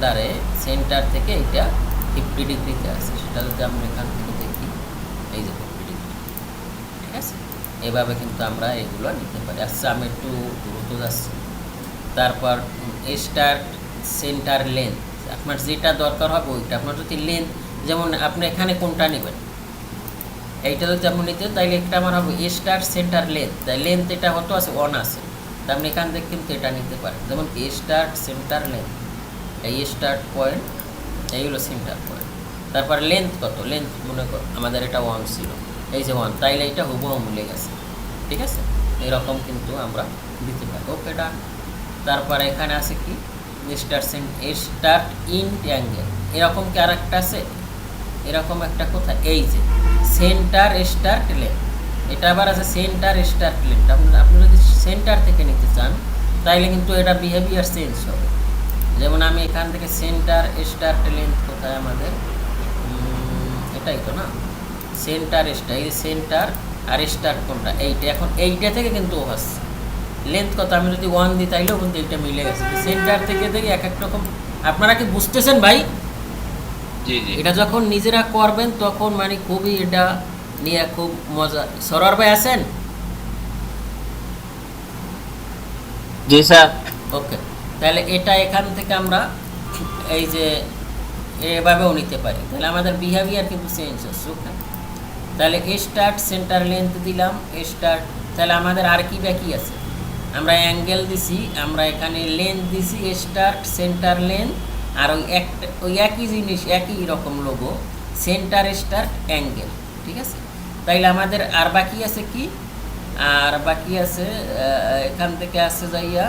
আন্ডারে সেন্টার থেকে এটা ফিফটি ডিগ্রিতে আছে সেটা যদি আমরা এখান থেকে দেখি, এই যে ফিফটি ডিগ্রি ঠিক আছে? এভাবে কিন্তু আমরা এগুলো নিতে পারি। আচ্ছা আমি একটু দ্রুত যাচ্ছি। তারপর স্টার্ট সেন্টার লেন্থ আপনার যেটা দরকার হবে ওইটা। আপনার যদি লেন্থ যেমন আপনি এখানে কোনটা নেবেন? এইটা যদি আপনি নিতে তাইলে একটা আমার হবে স্টার্ট সেন্টার লেন্থ তাই লেন্থ এটা হতো আছে ওয়ান আছে। আপনি এখান থেকে কিন্তু এটা নিতে পারেন। যেমন কি স্টার্ট সেন্টার লেন্থ এই স্টার্ট পয়েন্ট এই হলো সেন্টার পয়েন্ট তারপর লেন্থ কত? লেন্থ মনে কর, আমাদের এটা ওয়ান ছিল এই যে ওয়ান তাইলে এটা হুবহু মিলে গেছে। ঠিক আছে? এরকম কিন্তু আমরা দিতে পারি ওকে ডান তারপর এখানে আছে কি? Star start start in angle এরকম কি আর একটা আছে? এরকম একটা কোথায়? এই যে সেন্টার স্টার্ট লেন্থ এটা আবার আছে সেন্টার স্টার্ট লেন্থ আপনি আপনি যদি সেন্টার থেকে নিতে চান, তাইলে কিন্তু এটা বিহেভিয়ার চেঞ্জ হবে। যেমন আমি এখান থেকে সেন্টার স্টার্ট লেন্থ কোথায় আমাদের? এটাই তো না? সেন্টার স্টার এই সেন্টার আর স্টার কোনটা? এইটা। এখন এইটা থেকে কিন্তু ও হচ্ছে। লেন্থ কত আমি যদি ওয়ান দিই তাইলেও কিন্তু এইটা মিলে গেছে। সেন্টার থেকে দেখি এক এক রকম। আপনারা কি বুঝতেছেন ভাই? জি জি। এটা যখন নিজেরা করবেন তখন মানে খুবই এটা নিয়ে খুব মজা। সরোয়ার ভাই আছেন? জি স্যার। ওকে তাহলে এটা এখান থেকে আমরা এই যে এভাবেও নিতে পারি। তাহলে আমাদের বিহেভিয়ার কিন্তু চেঞ্জ হচ্ছে ওকে তাহলে স্টার্ট সেন্টার লেন্থ দিলাম স্টার্ট তাহলে আমাদের আর কি বাকি আছে? আমরা অ্যাঙ্গেল দিছি, আমরা এখানে লেন্থ দিছি স্টার্ট সেন্টার লেন্থ আর ওই একটা ওই একই জিনিস, একই রকম লোগো সেন্টার স্টার্ট অ্যাঙ্গেল ঠিক আছে? তাইলে আমাদের আর বাকি আছে কি? আর বাকি আছে এখান থেকে আসছে যাইয়া